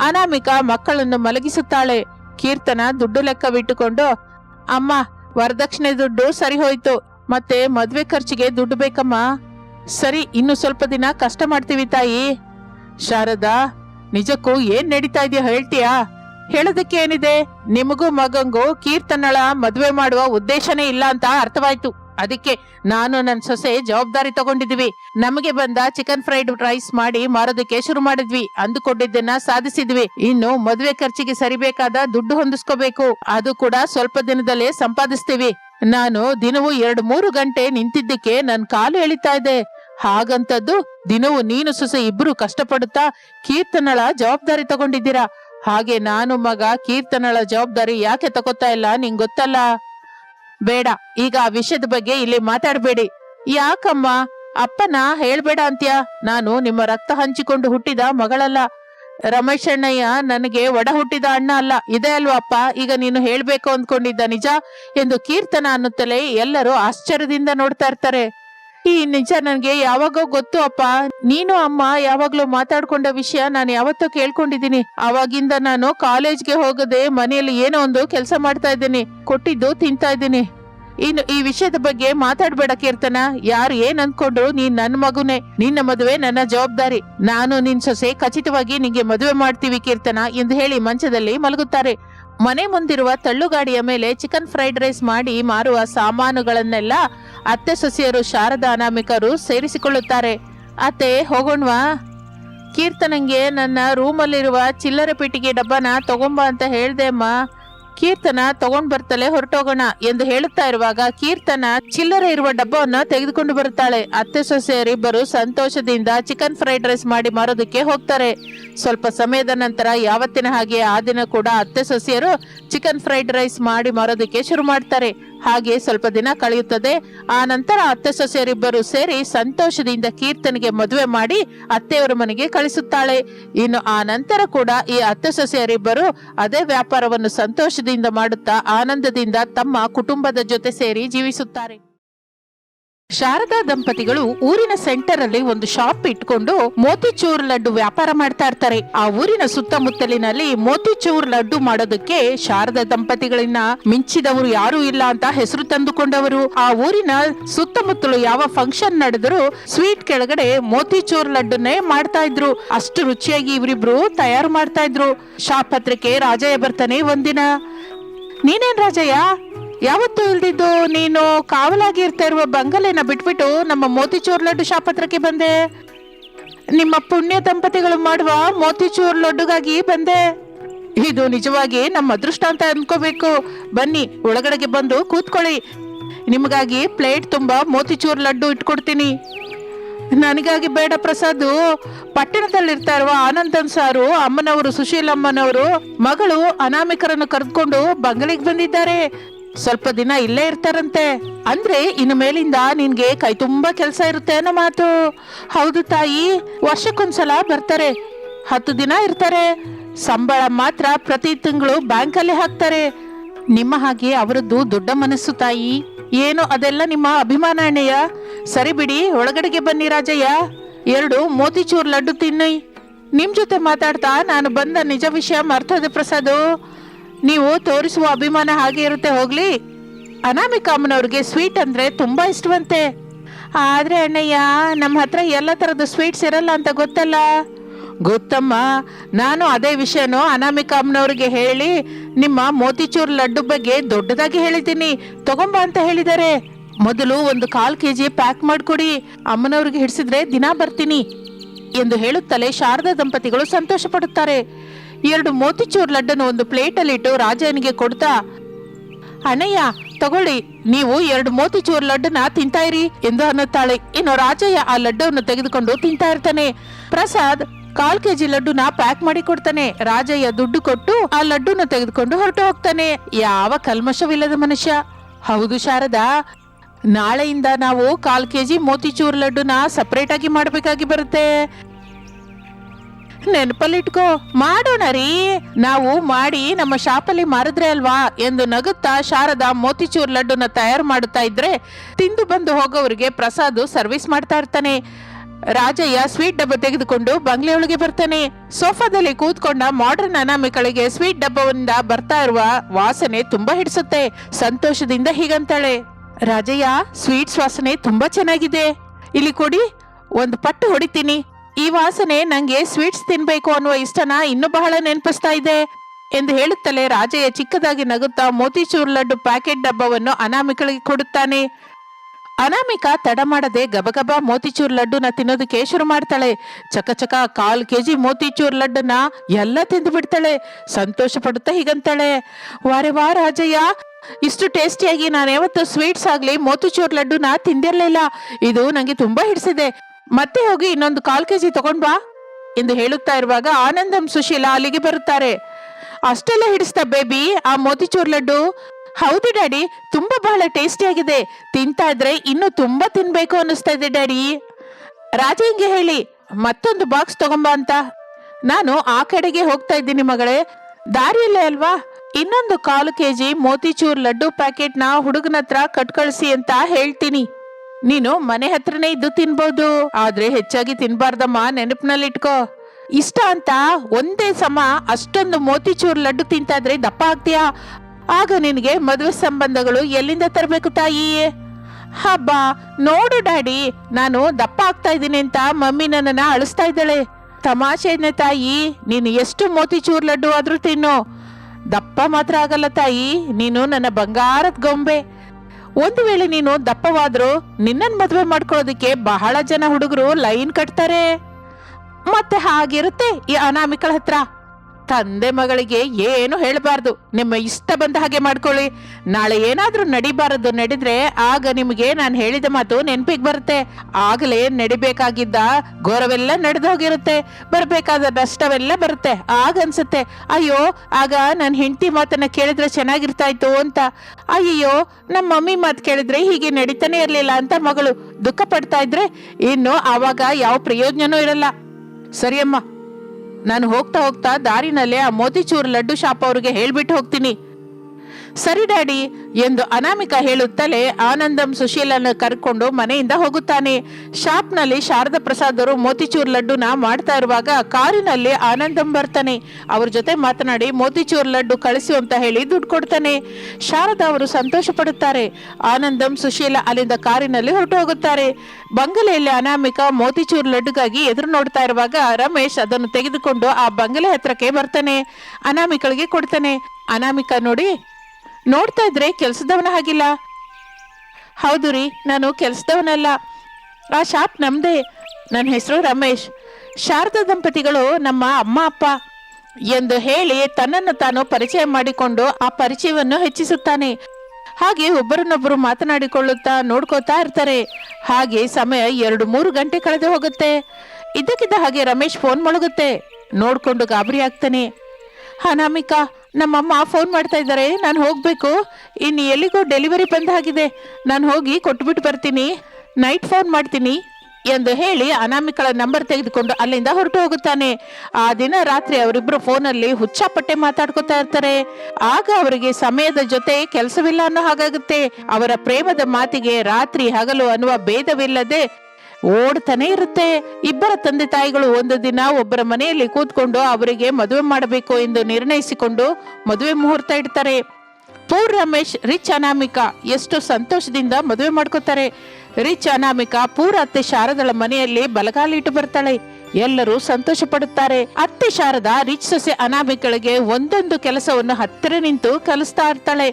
ಅನಾಮಿಕ ಮಕ್ಕಳನ್ನು ಮಲಗಿಸುತ್ತಾಳೆ. ಕೀರ್ತನ ದುಡ್ಡು ಲೆಕ್ಕವಿಟ್ಟುಕೊಂಡು, ಅಮ್ಮ, ವರದಕ್ಷಿಣೆ ದುಡ್ಡು ಸರಿ ಹೋಯ್ತು. ಮತ್ತೆ ಮದ್ವೆ ಖರ್ಚಿಗೆ ದುಡ್ಡು ಬೇಕಮ್ಮ. ಸರಿ, ಇನ್ನು ಸ್ವಲ್ಪ ದಿನ ಕಷ್ಟ ಮಾಡ್ತೀವಿ ತಾಯಿ. ಶಾರದಾ, ನಿಜಕ್ಕೂ ಏನ್ ನಡೀತಾ ಇದೆಯಾ ಹೇಳ್ತೀಯಾ? ಹೇಳೋದಕ್ಕೆ ಏನಿದೆ? ನಿಮಗೂ ಮಗಂಗೂ ಕೀರ್ತನಳ ಮದ್ವೆ ಮಾಡುವ ಉದ್ದೇಶನೇ ಇಲ್ಲ ಅಂತ ಅರ್ಥವಾಯ್ತು. ಅದಕ್ಕೆ ನಾನು ನನ್ನ ಸೊಸೆ ಜವಾಬ್ದಾರಿ ತಗೊಂಡಿದ್ವಿ. ನಮಗೆ ಬಂದ ಚಿಕನ್ ಫ್ರೈಡ್ ರೈಸ್ ಮಾಡಿ ಮಾರೋದಕ್ಕೆ ಶುರು ಮಾಡಿದ್ವಿ. ಅಂದುಕೊಂಡಿದ್ದನ್ನ ಸಾಧಿಸಿದ್ವಿ. ಇನ್ನು ಮದ್ವೆ ಖರ್ಚಿಗೆ ಸರಿಬೇಕಾದ ದುಡ್ಡು ಹೊಂದಿಸ್ಕೋಬೇಕು. ಅದು ಕೂಡ ಸ್ವಲ್ಪ ದಿನದಲ್ಲೇ ಸಂಪಾದಿಸ್ತೀವಿ. ನಾನು ದಿನವೂ ಎರಡು ಮೂರು ಗಂಟೆ ನಿಂತಿದ್ದಕ್ಕೆ ನನ್ ಕಾಲು ಎಳಿತಾ ಇದೆ. ಹಾಗಂತದ್ದು ದಿನವೂ ನೀನು ಸೊಸೆ ಇಬ್ರು ಕಷ್ಟಪಡುತ್ತಾ ಕೀರ್ತನಳ ಜವಾಬ್ದಾರಿ ತಗೊಂಡಿದ್ದೀರಾ? ಹಾಗೆ ನಾನು ಮಗ ಕೀರ್ತನಳ ಜವಾಬ್ದಾರಿ ಯಾಕೆ ತಗೋತಾ ಇಲ್ಲ ನಿಂಗ್ ಗೊತ್ತಲ್ಲ? ಬೇಡ, ಈಗ ಆ ವಿಷಯದ ಬಗ್ಗೆ ಇಲ್ಲಿ ಮಾತಾಡ್ಬೇಡಿ. ಯಾಕಮ್ಮ? ಅಪ್ಪನ ಹೇಳ್ಬೇಡ ಅಂತ್ಯ? ನಾನು ನಿಮ್ಮ ರಕ್ತ ಹಂಚಿಕೊಂಡು ಹುಟ್ಟಿದ ಮಗಳಲ್ಲ. ರಮೇಶ್ ಅಣ್ಣಯ್ಯ ನನಗೆ ಒಡ ಹುಟ್ಟಿದ ಅಣ್ಣ ಅಲ್ಲ, ಇದೆ ಅಲ್ವಾ ಅಪ್ಪ ಈಗ ನೀನು ಹೇಳ್ಬೇಕು ಅಂದ್ಕೊಂಡಿದ್ದ ನಿಜ? ಎಂದು ಕೀರ್ತನ ಅನ್ನುತ್ತಲೇ ಎಲ್ಲರೂ ಆಶ್ಚರ್ಯದಿಂದ ನೋಡ್ತಾ ಇರ್ತಾರೆ. ಈ ನಿಜ ನನ್ಗೆ ಯಾವಾಗೋ ಗೊತ್ತು ಅಪ್ಪ. ನೀನು, ಅಮ್ಮ, ಯಾವಾಗ್ಲೂ ಮಾತಾಡ್ಕೊಂಡ ವಿಷಯ ನಾನು ಯಾವತ್ತೋ ಕೇಳ್ಕೊಂಡಿದ್ದೀನಿ. ಅವಾಗಿಂದ ನಾನು ಕಾಲೇಜ್ಗೆ ಹೋಗದೆ ಮನೆಯಲ್ಲಿ ಏನೋ ಒಂದು ಕೆಲಸ ಮಾಡ್ತಾ ಇದ್ದೀನಿ. ಕೊಟ್ಟಿದ್ದು ತಿಂತಾ ಇದ್ದೀನಿ. ಇನ್ನು ಈ ವಿಷಯದ ಬಗ್ಗೆ ಮಾತಾಡ್ಬೇಡ ಕೀರ್ತನ. ಯಾರು ಏನ್ ಅನ್ಕೊಂಡ್ರು ನೀನ್ ನನ್ ಮಗುನೇ, ನಿನ್ನ ಮದುವೆ ನನ್ನ ಜವಾಬ್ದಾರಿ. ನಾನು ನಿನ್ ಸೊಸೆ, ಖಚಿತವಾಗಿ ನಿಂಗೆ ಮದುವೆ ಮಾಡ್ತೀವಿ ಕೀರ್ತನ ಎಂದು ಹೇಳಿ ಮಂಚದಲ್ಲಿ ಮಲಗುತ್ತಾರೆ. ಮನೆ ಮುಂದಿರುವ ತಳ್ಳುಗಾಡಿಯ ಮೇಲೆ ಚಿಕನ್ ಫ್ರೈಡ್ ರೈಸ್ ಮಾಡಿ ಮಾರುವ ಸಾಮಾನುಗಳನ್ನೆಲ್ಲ ಅತ್ತೆ ಸೊಸೆಯರು ಶಾರದಾ ಅನಾಮಿಕರು ಸೇರಿಸಿಕೊಳ್ಳುತ್ತಾರೆ. ಅತ್ತೆ, ಹೋಗೋಣ್ವಾ? ಕೀರ್ತನಂಗೆ ನನ್ನ ರೂಮಲ್ಲಿರುವ ಚಿಲ್ಲರೆ ಪೆಟ್ಟಿಗೆ ಡಬ್ಬನ ತಗೊಂಬ ಅಂತ ಹೇಳ್ದೆ ಅಮ್ಮ. ಕೀರ್ತನ ತಗೊಂಡ್ ಬರ್ತಲೇ ಹೊರಟೋಗೋಣ ಎಂದು ಹೇಳುತ್ತಾ ಇರುವಾಗ ಕೀರ್ತನ ಚಿಲ್ಲರೆ ಇರುವ ಡಬ್ಬವನ್ನ ತೆಗೆದುಕೊಂಡು ಬರುತ್ತಾಳೆ. ಅತ್ತೆ ಸೊಸೆಯರಿಬ್ಬರು ಸಂತೋಷದಿಂದ ಚಿಕನ್ ಫ್ರೈಡ್ ರೈಸ್ ಮಾಡಿ ಮಾರೋದಕ್ಕೆ ಹೋಗ್ತಾರೆ. ಸ್ವಲ್ಪ ಸಮಯದ ನಂತರ ಯಾವತ್ತಿನ ಹಾಗೆ ಆ ದಿನ ಕೂಡ ಅತ್ತೆ, ಸೊಸೆಯರು ಚಿಕನ್ ಫ್ರೈಡ್ ರೈಸ್ ಮಾಡಿ ಮಾರೋದಕ್ಕೆ ಶುರು ಮಾಡ್ತಾರೆ. ಹಾಗೆ ಸ್ವಲ್ಪ ದಿನ ಕಳೆಯುತ್ತದೆ. ಆ ನಂತರ ಅತ್ತೆ ಸೊಸೆಯರಿಬ್ಬರು ಸೇರಿ ಸಂತೋಷದಿಂದ ಕೀರ್ತನೆಗೆ ಮದುವೆ ಮಾಡಿ ಅತ್ತೆಯವರ ಮನೆಗೆ ಕಳಿಸುತ್ತಾಳೆ. ಇನ್ನು ಆ ನಂತರ ಕೂಡ ಈ ಅತ್ತೆ ಸೊಸೆಯರಿಬ್ಬರು ಅದೇ ವ್ಯಾಪಾರವನ್ನು ಸಂತೋಷದಿಂದ ಮಾಡುತ್ತಾ ಆನಂದದಿಂದ ತಮ್ಮ ಕುಟುಂಬದ ಜೊತೆ ಸೇರಿ ಜೀವಿಸುತ್ತಾರೆ. ಶಾರದಾ ದಂಪತಿಗಳು ಊರಿನ ಸೆಂಟರ್ ಅಲ್ಲಿ ಒಂದು ಶಾಪ್ ಇಟ್ಕೊಂಡು ಮೋತಿಚೂರ್ ಲಡ್ಡು ವ್ಯಾಪಾರ ಮಾಡ್ತಾ ಇರ್ತಾರೆ. ಆ ಊರಿನ ಸುತ್ತಮುತ್ತಲಿನಲ್ಲಿ ಮೋತಿಚೂರ್ ಲಡ್ಡು ಮಾಡೋದಕ್ಕೆ ಶಾರದಾ ದಂಪತಿಗಳನ್ನ ಮಿಂಚಿದವರು ಯಾರು ಇಲ್ಲ ಅಂತ ಹೆಸರು ತಂದುಕೊಂಡವರು. ಆ ಊರಿನ ಸುತ್ತಮುತ್ತಲು ಯಾವ ಫಂಕ್ಷನ್ ನಡೆದರೂ ಸ್ವೀಟ್ ಕೆಳಗಡೆ ಮೋತಿಚೂರ್ ಲಡ್ಡುನೇ ಮಾಡ್ತಾ ಇದ್ರು. ಅಷ್ಟು ರುಚಿಯಾಗಿ ಇವರಿಬ್ರು ತಯಾರು ಮಾಡ್ತಾ ಇದ್ರು. ಶಾಪ್ ಹತ್ರಕ್ಕೆ ರಾಜಯ್ಯ ಬರ್ತಾನೆ ಒಂದಿನ. ನೀನೇನ್ ರಾಜಯ್ಯ? ಯಾವತ್ತೂ ಇಲ್ದಿದ್ದು ನೀನು ಕಾವಲಾಗಿ ಇರ್ತಾ ಇರುವ ಬಂಗಲೆನ ಬಿಟ್ಬಿಟ್ಟು ನಮ್ಮ ಮೋತಿಚೂರ್ ಲಡ್ಡು ಶಾಪತ್ರಕ್ಕೆ ಬಂದೆ. ನಿಮ್ಮ ಪುಣ್ಯ ದಂಪತಿಗಳು ಮಾಡುವ ಮೋತಿಚೂರ್ ಲಡ್ಡುಗಾಗಿ ಬಂದೆ. ಇದು ನಿಜವಾಗಿ ನಮ್ಮ ಅದೃಷ್ಟ ಅಂತ ಅನ್ಕೋಬೇಕು. ಬನ್ನಿ, ಒಳಗಡೆಗೆ ಬಂದು ಕೂತ್ಕೊಳ್ಳಿ. ನಿಮಗಾಗಿ ಪ್ಲೇಟ್ ತುಂಬಾ ಮೋತಿಚೂರ್ ಲಡ್ಡು ಇಟ್ಕೊಡ್ತೀನಿ. ನನಗಾಗಿ ಬೇಡ ಪ್ರಸಾದ್. ಪಟ್ಟಣದಲ್ಲಿರ್ತಾ ಇರುವ ಆನಂದನ್ ಸಾರು, ಅಮ್ಮನವರು, ಸುಶೀಲಮ್ಮನವರು, ಮಗಳು ಅನಾಮಿಕರನ್ನು ಕರೆದುಕೊಂಡು ಬಂಗಲೆಗೆ ಬಂದಿದ್ದಾರೆ. ಸ್ವಲ್ಪ ದಿನ ಇಲ್ಲೇ ಇರ್ತಾರಂತೆ. ಅಂದ್ರೆ ಇನ್ನು ಮೇಲಿಂದ ನಿನ್ಗೆ ಕೈ ತುಂಬಾ ಕೆಲಸ ಇರುತ್ತೆ ಅನ್ನೋ ಮಾತು. ಹೌದು ತಾಯಿ, ವರ್ಷಕ್ಕೊಂದ್ಸಲ ಬರ್ತಾರೆ. ಹತ್ತು ದಿನ ಇರ್ತಾರೆ. ಸಂಬಳ ಮಾತ್ರ ಪ್ರತಿ ತಿಂಗಳು ಬ್ಯಾಂಕಲ್ಲಿ ಹಾಕ್ತಾರೆ. ನಿಮ್ಮ ಹಾಗೆ ಅವರದ್ದು ದೊಡ್ಡ ಮನಸ್ಸು ತಾಯಿ. ಏನು ಅದೆಲ್ಲ ನಿಮ್ಮ ಅಭಿಮಾನ ಅಣ್ಣಯ್ಯ? ಸರಿ ಬಿಡಿ, ಒಳಗಡೆಗೆ ಬನ್ನಿ ರಾಜಯ್ಯ. ಎರಡು, ಮೋತಿಚೂರ್ ಲಡ್ಡು ತಿನ್ನಿ. ನಿಮ್ ಜೊತೆ ಮಾತಾಡ್ತಾ ನಾನು ಬಂದ ನಿಜ ವಿಷಯ ಮರ್ತದೆ ಪ್ರಸಾದ್. ನೀವು ತೋರಿಸುವ ಅಭಿಮಾನ ಹಾಗೆ ಇರುತ್ತೆ, ಹೋಗ್ಲಿ. ಅನಾಮಿಕ ಅಮ್ಮನವ್ರಿಗೆ ಸ್ವೀಟ್ ಅಂದ್ರೆ ತುಂಬಾ ಇಷ್ಟವಂತೆ. ಆದ್ರೆ ಅಣ್ಣಯ್ಯ ನಮ್ಮ ಹತ್ರ ಎಲ್ಲ ತರದ ಸ್ವೀಟ್ಸ್ ಇರಲ್ಲ ಅಂತ ಗೊತ್ತಲ್ಲ? ಗೊತ್ತಮ್ಮ, ನಾನು ಅದೇ ವಿಷಯನೂ ಅನಾಮಿಕ ಅಮ್ಮನವ್ರಿಗೆ ಹೇಳಿ, ನಿಮ್ಮ ಮೋತಿಚೂರ್ ಲಡ್ಡು ಬಗ್ಗೆ ದೊಡ್ಡದಾಗಿ ಹೇಳಿದ್ದೀನಿ. ತಗೊಂಬ ಅಂತ ಹೇಳಿದ್ದಾರೆ. ಮೊದಲು ಒಂದು ಕಾಲ್ ಕೆಜಿ ಪ್ಯಾಕ್ ಮಾಡ್ಕೊಡಿ. ಅಮ್ಮನವ್ರಿಗೆ ಹಿಡಿಸಿದ್ರೆ ದಿನ ಬರ್ತೀನಿ. ಎಂದು ಹೇಳುತ್ತಲೇ ಶಾರದಾ ದಂಪತಿಗಳು ಸಂತೋಷ ಪಡುತ್ತಾರೆ ಎರಡು ಮೋತಿಚೂರ್ ಲಡ್ಡನ್ನು ಒಂದು ಪ್ಲೇಟಲ್ಲಿಟ್ಟು ರಾಜನಿಗೆ ಕೊಡ್ತಾ, ಅಣ್ಣಯ್ಯ, ತಗೊಳ್ಳಿ. ನೀವು ಎರಡು ಮೋತಿಚೂರ್ ಲಡ್ಡನ್ನ ತಿಂತಾ ಇರಿ ಎಂದು ಅನ್ನುತ್ತಾಳೆ. ಇನ್ನು ರಾಜಯ್ಯ ಆ ಲಡ್ಡವನ್ನು ತೆಗೆದುಕೊಂಡು ತಿಂತಾ ಇರ್ತಾನೆ. ಪ್ರಸಾದ್ ಕಾಲ್ ಕೆಜಿ ಲಡ್ಡುನ ಪ್ಯಾಕ್ ಮಾಡಿ ಕೊಡ್ತಾನೆ. ರಾಜಯ್ಯ ದುಡ್ಡು ಕೊಟ್ಟು ಆ ಲಡ್ಡುನ ತೆಗೆದುಕೊಂಡು ಹೊರಟು ಹೋಗ್ತಾನೆ. ಯಾವ ಕಲ್ಮಶವಿಲ್ಲದ ಮನುಷ್ಯ. ಹೌದು ಶಾರದಾ. ನಾಳೆಯಿಂದ ನಾವು ಕಾಲ್ ಕೆಜಿ ಮೋತಿಚೂರ್ ಲಡ್ಡುನ ಸಪರೇಟ್ ಆಗಿ ಮಾಡಬೇಕಾಗಿ ಬರುತ್ತೆ. ನೆನಪಲ್ಲಿಟ್ಕೋ. ಮಾಡೋಣ ರೀ ನಾವು ಮಾಡಿ ನಮ್ಮ ಶಾಪಲ್ಲಿ ಮಾರಿದ್ರೆ ಅಲ್ವಾ? ಎಂದು ನಗುತ್ತಾ ಶಾರದಾ ಮೋತಿಚೂರ್ ಲಡ್ಡುನ ತಯಾರು ಮಾಡುತ್ತಾ ಇದ್ರೆ ತಿಂದು ಬಂದು ಹೋಗೋರಿಗೆ ಪ್ರಸಾದ್ ಸರ್ವಿಸ್ ಮಾಡ್ತಾ ಇರ್ತಾನೆ. ರಾಜಯ್ಯ ಸ್ವೀಟ್ ಡಬ್ಬ ತೆಗೆದುಕೊಂಡು ಬಂಗ್ಲೆ ಒಳಗೆ ಬರ್ತಾನೆ. ಸೋಫಾದಲ್ಲಿ ಕೂತ್ಕೊಂಡ ಮಾಡರ್ನ್ ಅನಾಮಿಕಳಿಗೆ ಸ್ವೀಟ್ ಡಬ್ಬದಿಂದ ಬರ್ತಾ ಇರುವ ವಾಸನೆ ತುಂಬಾ ಹಿಡಿಸುತ್ತೆ. ಸಂತೋಷದಿಂದ ಹೀಗಂತಾಳೆ. ರಾಜಯ್ಯ ಸ್ವೀಟ್ಸ್ ವಾಸನೆ ತುಂಬಾ ಚೆನ್ನಾಗಿದೆ. ಇಲ್ಲಿ ಕೊಡಿ, ಒಂದು ಪಟ್ಟು ಹೊಡಿತೀನಿ. ಈ ವಾಸನೆ ನಂಗೆ ಸ್ವೀಟ್ಸ್ ತಿನ್ಬೇಕು ಅನ್ನುವ ಇಷ್ಟನ ಇನ್ನೂ ಬಹಳ ನೆನಪಿಸ್ತಾ ಇದೆ ಎಂದು ಹೇಳುತ್ತಲೇ ರಾಜಯ್ಯ ಚಿಕ್ಕದಾಗಿ ನಗುತ್ತಾ ಮೋತಿಚೂರ್ ಲಡ್ಡು ಪ್ಯಾಕೆಟ್ ಡಬ್ಬವನ್ನು ಅನಾಮಿಕಳಿಗೆ ಕೊಡುತ್ತಾನೆ. ಅನಾಮಿಕ ತಡ ಮಾಡದೆ ಗಬಗಬ ಮೋತಿಚೂರ್ ಲಡ್ಡುನ ತಿನ್ನೋದಕ್ಕೆ ಶುರು ಮಾಡ್ತಾಳೆ. ಚಕ ಚಕ ಕಾಲ್ ಕೆಜಿ ಮೋತಿಚೂರ್ ಲಡ್ಡನ್ನ ಎಲ್ಲ ತಿಂದು ಬಿಡ್ತಾಳೆ. ಸಂತೋಷ ಪಡುತ್ತಾ ಹೀಗಂತಾಳೆ. ವಾರೆ ವಾ ರಾಜಯ್ಯ, ಇಷ್ಟು ಟೇಸ್ಟಿಯಾಗಿ ನಾನು ಯಾವತ್ತು ಸ್ವೀಟ್ಸ್ ಆಗಲಿ ಮೋತಿಚೂರ್ ಲಡ್ಡುನ ತಿಂದಿರಲಿಲ್ಲ. ಇದು ನನಗೆ ತುಂಬಾ ಹಿಡಿಸಿದೆ. ಮತ್ತೆ ಹೋಗಿ ಇನ್ನೊಂದು ಕಾಲ್ ಕೆಜಿ ತಗೊಂಡ್ ಬಾ ಎಂದು ಹೇಳುತ್ತಾ ಇರುವಾಗ ಆನಂದಂ ಸುಶೀಲಾ ಅಲ್ಲಿಗೆ ಬರುತ್ತಾರೆ. ಅಷ್ಟೆಲ್ಲ ಹಿಡಿಸ್ತಾ ಬೇಬಿ ಆ ಮೋತಿಚೂರ್ ಲಡ್ಡು, ಹೌದು ಡ್ಯಾಡಿ, ತುಂಬಾ ಬಹಳ ಟೇಸ್ಟಿ ಆಗಿದೆ. ತಿಂತಾ ಇದ್ರೆ ಇನ್ನು ತುಂಬಾ ತಿನ್ಬೇಕು ಅನ್ನಿಸ್ತಾ ಇದೆ ಡ್ಯಾಡಿ. ರಾಜ ಹಿಂಗೆ ಹೇಳಿ, ಮತ್ತೊಂದು ಬಾಕ್ಸ್ ತಗೊಂಬ ಅಂತ. ನಾನು ಆ ಕಡೆಗೆ ಹೋಗ್ತಾ ಇದ್ದೀನಿ ಮಗಳೇ. ದಾರಿಯಲ್ಲೇ ಅಲ್ವಾ? ಇನ್ನೊಂದು ಕಾಲು ಕೆಜಿ ಮೋತಿಚೂರ್ ಲಡ್ಡು ಪ್ಯಾಕೆಟ್ನ ಹತ್ರ ಕಟ್ಕಳಿಸಿ ಅಂತ ಹೇಳ್ತೀನಿ. ನೀನು ಮನೆ ಹತ್ರನೇ ಇದ್ದು ತಿನ್ಬೋದು. ಆದ್ರೆ ಹೆಚ್ಚಾಗಿ ತಿನ್ಬಾರ್ದಮ್ಮ, ನೆನಪಿನಲ್ಲಿಟ್ಕೋ. ಇಷ್ಟ ಅಂತ ಒಂದೇ ಸಮ ಅಷ್ಟೊಂದು ಮೋತಿಚೂರ್ ಲಡ್ಡು ತಿಂತಾದ್ರೆ ದಪ್ಪ ಆಗ್ತೀಯಾ? ಆಗ ನಿನಗೆ ಮದುವೆ ಸಂಬಂಧಗಳು ಎಲ್ಲಿಂದ ತರಬೇಕು ತಾಯಿ? ಹಬ್ಬ, ನೋಡು ಡ್ಯಾಡಿ, ನಾನು ದಪ್ಪ ಆಗ್ತಾ ಇದ್ದೀನಿ ಅಂತ ಮಮ್ಮಿ ನನ್ನನ್ನ ಅಳಿಸ್ತಾ ಇದ್ದಾಳೆ. ತಮಾಷೆನೆ ತಾಯಿ, ನೀನು ಎಷ್ಟು ಮೋತಿಚೂರ್ ಲಡ್ಡು ಆದ್ರೂ ತಿನ್ನು. ದಪ್ಪ ಮಾತ್ರ ಆಗಲ್ಲ ತಾಯಿ, ನೀನು ನನ್ನ ಬಂಗಾರದ ಗೊಂಬೆ. ಒಂದು ವೇಳೆ ನೀನು ದಪ್ಪವಾದ್ರೂ ನಿನ್ನನ್ ಮದುವೆ ಮಾಡ್ಕೊಳ್ಳೋದಕ್ಕೆ ಬಹಳ ಜನ ಹುಡುಗರು ಲೈನ್ ಕಟ್ತಾರೆ. ಮತ್ತೆ ಹಾಗಿರುತ್ತೆ ಈ ಅನಾಮಿಕಳ ಹತ್ರ. ತಂದೆ ಮಗಳಿಗೆ ಏನು ಹೇಳಬಾರ್ದು. ನಿಮ್ಮ ಇಷ್ಟ ಬಂದ ಹಾಗೆ ಮಾಡ್ಕೊಳ್ಳಿ. ನಾಳೆ ಏನಾದ್ರೂ ನಡಿಬಾರದು ನಡೆದ್ರೆ ಆಗ ನಿಮಗೆ ನಾನು ಹೇಳಿದ ಮಾತು ನೆನಪಿಗೆ ಬರುತ್ತೆ. ಆಗಲೇ ನಡಿಬೇಕಾಗಿದ್ದ ಘೋರವೆಲ್ಲ ನಡೆದು ಹೋಗಿರುತ್ತೆ. ಬರ್ಬೇಕಾದ ನಷ್ಟವೆಲ್ಲ ಬರುತ್ತೆ. ಆಗ ಅನ್ಸುತ್ತೆ, ಅಯ್ಯೋ, ಆಗ ನನ್ನ ಹೆಂಡತಿ ಮಾತನ್ನ ಕೇಳಿದ್ರೆ ಚೆನ್ನಾಗಿರ್ತಾ ಇತ್ತು ಅಂತ. ಅಯ್ಯೋ ನಮ್ಮ ಮಮ್ಮಿ ಮಾತು ಕೇಳಿದ್ರೆ ಹೀಗೆ ನಡೀತಾನೆ ಇರಲಿಲ್ಲ ಅಂತ ಮಗಳು ದುಃಖ ಪಡ್ತಾ ಇದ್ರೆ ಇನ್ನು ಆವಾಗ ಯಾವ ಪ್ರಯೋಜನನೂ ಇರಲ್ಲ. ಸರಿಯಮ್ಮ. ನಾನು ಹೋಗ್ತಾ ಹೋಗ್ತಾ ದಾರಿನಲ್ಲೇ ಆ ಮೋತಿಚೂರ್ ಲಡ್ಡು ಶಾಪ್ ಅವ್ರಿಗೆ ಹೇಳ್ಬಿಟ್ಟು ಹೋಗ್ತೀನಿ. ಸರಿ ಡ್ಯಾಡಿ ಎಂದು ಅನಾಮಿಕಾ ಹೇಳುತ್ತಲೇ ಆನಂದಂ ಸುಶೀಲನ್ನು ಕರ್ಕೊಂಡು ಮನೆಯಿಂದ ಹೋಗುತ್ತಾನೆ. ಶಾಪ್ನಲ್ಲಿ ಶಾರದಾ ಪ್ರಸಾದರು ಮೋತಿಚೂರ್ ಲಡ್ಡುನ ಮಾಡ್ತಾ ಇರುವಾಗ ಕಾರಿನಲ್ಲಿ ಆನಂದಂ ಬರ್ತಾನೆ. ಅವ್ರ ಜೊತೆ ಮಾತನಾಡಿ ಮೋತಿಚೂರ್ ಲಡ್ಡು ಕಳಿಸು ಅಂತ ಹೇಳಿ ದುಡ್ಡು ಕೊಡ್ತಾನೆ. ಶಾರದಾ ಅವರು ಸಂತೋಷ ಪಡುತ್ತಾರೆ. ಆನಂದಂ ಸುಶೀಲ ಅಲ್ಲಿಂದ ಕಾರಿನಲ್ಲಿ ಹೊರಟು ಹೋಗುತ್ತಾರೆ. ಬಂಗಲೆಯಲ್ಲಿ ಅನಾಮಿಕಾ ಮೋತಿಚೂರ್ ಲಡ್ಡುಗಾಗಿ ಎದುರು ನೋಡ್ತಾ ಇರುವಾಗ ರಮೇಶ್ ಅದನ್ನು ತೆಗೆದುಕೊಂಡು ಆ ಬಂಗಲೆ ಹತ್ರಕ್ಕೆ ಬರ್ತಾನೆ. ಅನಾಮಿಕಳಿಗೆ ಕೊಡ್ತಾನೆ. ಅನಾಮಿಕಾ ನೋಡಿ ನೋಡ್ತಾ ಇದ್ರೆ ಕೆಲ್ಸದವನ ಹಾಗಿಲ್ಲ. ಹೌದು ರೀ, ನಾನು ಕೆಲ್ಸದವನಲ್ಲ. ಆ ಶಾಪ್ ನಮ್ದೇ. ನನ್ನ ಹೆಸರು ರಮೇಶ್. ಶಾರದ ದಂಪತಿಗಳು ನಮ್ಮ ಅಮ್ಮ, ಅಪ್ಪ. ಎಂದು ಹೇಳಿ ತನ್ನನ್ನು ತಾನು ಪರಿಚಯ ಮಾಡಿಕೊಂಡು ಆ ಪರಿಚಯವನ್ನು ಹೆಚ್ಚಿಸುತ್ತಾನೆ. ಹಾಗೆ ಒಬ್ಬರನ್ನೊಬ್ಬರು ಮಾತನಾಡಿಕೊಳ್ಳುತ್ತಾ ನೋಡ್ಕೋತಾ ಇರ್ತಾರೆ. ಹಾಗೆ ಸಮಯ ಎರಡು ಮೂರು ಗಂಟೆ ಕಳೆದು ಹೋಗುತ್ತೆ. ಇದ್ದಕ್ಕಿದ್ದ ಹಾಗೆ ರಮೇಶ್ ಫೋನ್ ಮುಳುಗುತ್ತೆ. ನೋಡ್ಕೊಂಡು ಗಾಬರಿ ಆಗ್ತಾನೆ. ಅನಾಮಿಕಾ ನಮ್ಮಮ್ಮ ಫೋನ್ ಮಾಡ್ತಾ ಇದ್ದಾರೆ, ನಾನು ಹೋಗಬೇಕು. ಇನ್ನು ಎಲ್ಲಿಗೋ ಡೆಲಿವರಿ ಬಂದ ಹಾಗಿದೆ. ನಾನು ಹೋಗಿ ಕೊಟ್ಬಿಟ್ಟು ಬರ್ತೀನಿ. ನೈಟ್ ಫೋನ್ ಮಾಡ್ತೀನಿ ಎಂದು ಹೇಳಿ ಅನಾಮಿಕಳ ನಂಬರ್ ತೆಗೆದುಕೊಂಡು ಅಲ್ಲಿಂದ ಹೊರಟು ಹೋಗುತ್ತಾನೆ. ಆ ದಿನ ರಾತ್ರಿ ಅವರಿಬ್ರು ಫೋನಲ್ಲಿ ಹುಚ್ಚಾಪಟ್ಟೆ ಮಾತಾಡ್ಕೊತಾ ಇರ್ತಾರೆ. ಆಗ ಅವರಿಗೆ ಸಮಯದ ಜೊತೆ ಕೆಲಸವಿಲ್ಲ ಅನ್ನೋ ಹಾಗಾಗುತ್ತೆ. ಅವರ ಪ್ರೇಮದ ಮಾತಿಗೆ ರಾತ್ರಿ ಹಗಲು ಅನ್ನುವ ಭೇದವಿಲ್ಲದೆ ಓಡ್ತಾನೆ ಇರುತ್ತೆ. ಇಬ್ಬರ ತಂದೆ ತಾಯಿಗಳು ಒಂದು ದಿನ ಒಬ್ಬರ ಮನೆಯಲ್ಲಿ ಕೂತ್ಕೊಂಡು ಅವರಿಗೆ ಮದುವೆ ಮಾಡಬೇಕು ಎಂದು ನಿರ್ಣಯಿಸಿಕೊಂಡು ಮದುವೆ ಮುಹೂರ್ತ ಇಡ್ತಾರೆ. ಪೂರ್ ರಮೇಶ್, ರಿಚ್ ಅನಾಮಿಕ ಎಷ್ಟು ಸಂತೋಷದಿಂದ ಮದುವೆ ಮಾಡ್ಕೋತಾರೆ. ರಿಚ್ ಅನಾಮಿಕ ಪೂರ್ ಅತ್ತೆ ಶಾರದಳ ಮನೆಯಲ್ಲಿ ಬಲಗಾಲಿಟ್ಟು ಬರ್ತಾಳೆ. ಎಲ್ಲರೂ ಸಂತೋಷ ಪಡುತ್ತಾರೆ. ಅತ್ತೆ ಶಾರದ ರಿಚ್ ಸೊಸೆ ಅನಾಮಿಕಳಿಗೆ ಒಂದೊಂದು ಕೆಲಸವನ್ನು ಹತ್ತಿರ ನಿಂತು ಕಲಿಸ್ತಾ ಇರ್ತಾಳೆ.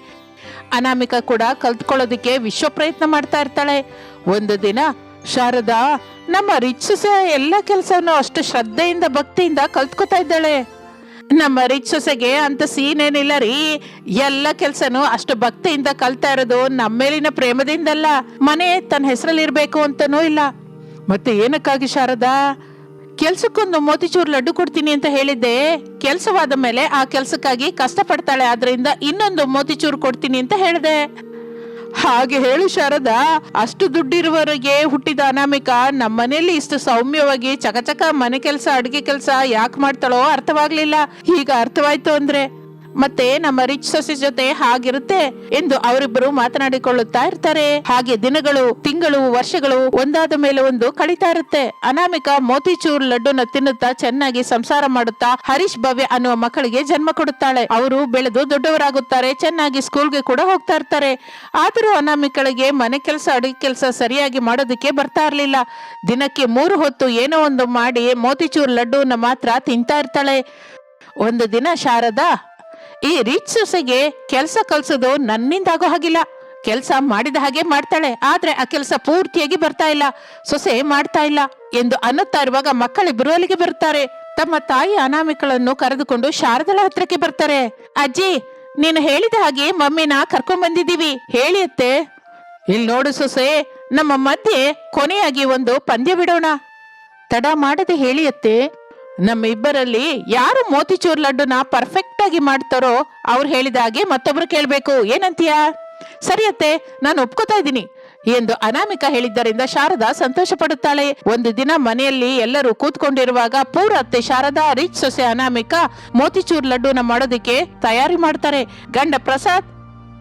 ಅನಾಮಿಕ ಕೂಡ ಕಲ್ತ್ಕೊಳ್ಳೋದಕ್ಕೆ ವಿಶ್ವ ಪ್ರಯತ್ನ ಮಾಡ್ತಾ ಇರ್ತಾಳೆ. ಒಂದು ದಿನ ಶಾರದಾ, ನಮ್ಮ ರಿಚ್ ಎಲ್ಲ ಕೆಲಸವನ್ನು ಅಷ್ಟು ಶ್ರದ್ಧೆಯಿಂದ, ಭಕ್ತಿಯಿಂದ ಕಲ್ತ್ಕೊತಾ ಇದ್ದಾಳೆ. ನಮ್ಮ ರಿಚ್ ಅಂತ ಸೀನ್ ಏನಿಲ್ಲ ರೀ. ಎಲ್ಲ ಕೆಲ್ಸನು ಅಷ್ಟು ಭಕ್ತಿಯಿಂದ ಕಲ್ತಾ ಇರೋದು ನಮ್ಮ ಮೇಲಿನ ಪ್ರೇಮದಿಂದಲ್ಲ. ಮನೆ ತನ್ನ ಹೆಸರಲ್ಲಿ ಇರಬೇಕು ಅಂತನೂ ಇಲ್ಲ. ಮತ್ತೆ ಏನಕ್ಕಾಗಿ ಶಾರದಾ? ಕೆಲ್ಸಕ್ಕೊಂದು ಮೋತಿಚೂರ್ ಲಡ್ಡು ಕೊಡ್ತೀನಿ ಅಂತ ಹೇಳಿದ್ದೆ. ಕೆಲಸವಾದ ಮೇಲೆ ಆ ಕೆಲ್ಸಕ್ಕಾಗಿ ಕಷ್ಟ ಪಡ್ತಾಳೆ ಆದ್ರಿಂದ ಇನ್ನೊಂದು ಮೋತಿಚೂರ್ ಕೊಡ್ತೀನಿ ಅಂತ ಹೇಳಿದೆ. ಹಾಗೆ ಹೇಳು ಶಾರದಾ, ಅಷ್ಟು ದುಡ್ಡಿರುವವರಿಗೆ ಹುಟ್ಟಿದ ಅನಾಮಿಕ ನಮ್ಮನೆಯಲ್ಲಿ ಇಷ್ಟು ಸೌಮ್ಯವಾಗಿ ಚಕಚಕ ಮನೆ ಕೆಲಸ, ಅಡುಗೆ ಕೆಲಸ ಯಾಕೆ ಮಾಡ್ತಾಳೋ ಅರ್ಥವಾಗ್ಲಿಲ್ಲ. ಈಗ ಅರ್ಥವಾಯ್ತು ಅಂದ್ರೆ? ಮತ್ತೆ ನಮ್ಮ ರಿಚ್ ಸೊಸೆ ಜೊತೆ ಹಾಗಿರುತ್ತೆ ಎಂದು ಅವರಿಬ್ಬರು ಮಾತನಾಡಿಕೊಳ್ಳುತ್ತಾ ಇರ್ತಾರೆ. ಹಾಗೆ ದಿನಗಳು, ತಿಂಗಳು, ವರ್ಷಗಳು ಒಂದಾದ ಮೇಲೆ ಒಂದು ಕಳೀತಾ ಇರುತ್ತೆ. ಅನಾಮಿಕ ಮೋತಿಚೂರ್ ಲಡ್ಡುನ ತಿನ್ನುತ್ತಾ ಚೆನ್ನಾಗಿ ಸಂಸಾರ ಮಾಡುತ್ತಾ ಹರೀಶ್ ಭವ್ಯ ಅನ್ನುವ ಮಕ್ಕಳಿಗೆ ಜನ್ಮ ಕೊಡುತ್ತಾಳೆ. ಅವರು ಬೆಳೆದು ದೊಡ್ಡವರಾಗುತ್ತಾರೆ, ಚೆನ್ನಾಗಿ ಸ್ಕೂಲ್ಗೆ ಕೂಡ ಹೋಗ್ತಾ ಇರ್ತಾರೆ. ಆದರೂ ಅನಾಮಿಕಳಿಗೆ ಮನೆ ಕೆಲಸ, ಅಡುಗೆ ಕೆಲಸ ಸರಿಯಾಗಿ ಮಾಡೋದಕ್ಕೆ ಬರ್ತಾ ಇರಲಿಲ್ಲ. ದಿನಕ್ಕೆ ಮೂರು ಹೊತ್ತು ಏನೋ ಒಂದು ಮಾಡಿ ಮೋತಿಚೂರ್ ಲಡ್ಡುನ ಮಾತ್ರ ತಿಂತಾ ಇರ್ತಾಳೆ. ಒಂದು ದಿನ ಶಾರದಾ ಈ ರಿಚ್ ಸೊಸೆಗೆ ಕೆಲಸ ಕಲ್ಸೋದು ನನ್ನಿಂದಾಗೋ ಹಾಗಿಲ್ಲ. ಕೆಲಸ ಮಾಡಿದ ಹಾಗೆ ಮಾಡ್ತಾಳೆ. ಆದ್ರೆ ಆ ಕೆಲಸ ಪೂರ್ತಿಯಾಗಿ ಬರ್ತಾ ಇಲ್ಲ. ಸೊಸೆ ಮಾಡ್ತಾ ಇಲ್ಲ ಎಂದು ಅನ್ನುತ್ತಾ ಇರುವಾಗ ಮಕ್ಕಳಿಬ್ಬರು ಅಲ್ಲಿಗೆ ಬರ್ತಾರೆ ತಮ್ಮ ತಾಯಿ ಅನಾಮಿಕಳನ್ನು ಕರೆದುಕೊಂಡು ಶಾರದಳ ಹತ್ರಕ್ಕೆ ಬರ್ತಾರೆ. ಅಜ್ಜಿ, ನೀನು ಹೇಳಿದ ಹಾಗೆ ಮಮ್ಮಿನ ಕರ್ಕೊಂಡ್ ಬಂದಿದ್ದೀವಿ. ಹೇಳಿಯತ್ತೆ ಇಲ್ಲಿ ನೋಡು ಸೊಸೆ, ನಮ್ಮ ಮಧ್ಯೆ ಕೊನೆಯಾಗಿ ಒಂದು ಪಂದ್ಯ ಬಿಡೋಣ. ತಡ ಮಾಡದೆ ಹೇಳಿ ಅತ್ತೆ ನಮ್ಮ ಇಬ್ಬರಲ್ಲಿ ಯಾರು ಮೋತಿಚೂರ್ ಲಡ್ಡುನ ಪರ್ಫೆಕ್ಟ್ ಆಗಿ ಮಾಡ್ತಾರೋ ಅವ್ರು ಹೇಳಿದ ಹಾಗೆ ಮತ್ತೊಬ್ರು ಕೇಳ್ಬೇಕು. ಏನಂತೀಯ? ಸರಿಯತ್ತೆ ನಾನು ಒಪ್ಕೋತಾ ಇದ್ದೀನಿ ಎಂದು ಅನಾಮಿಕಾ ಹೇಳಿದ್ದರಿಂದ ಶಾರದಾ ಸಂತೋಷ ಪಡುತ್ತಾಳೆ ಒಂದು ದಿನ ಮನೆಯಲ್ಲಿ ಎಲ್ಲರೂ ಕೂತ್ಕೊಂಡಿರುವಾಗ ಪೂರ ಅತ್ತೆ ಶಾರದಾ, ರಿಚ್ ಸೊಸೆ ಅನಾಮಿಕಾ ಮೋತಿಚೂರ್ ಲಡ್ಡುನ ಮಾಡೋದಕ್ಕೆ ತಯಾರಿ ಮಾಡ್ತಾರೆ. ಗಂಡ ಪ್ರಸಾದ್,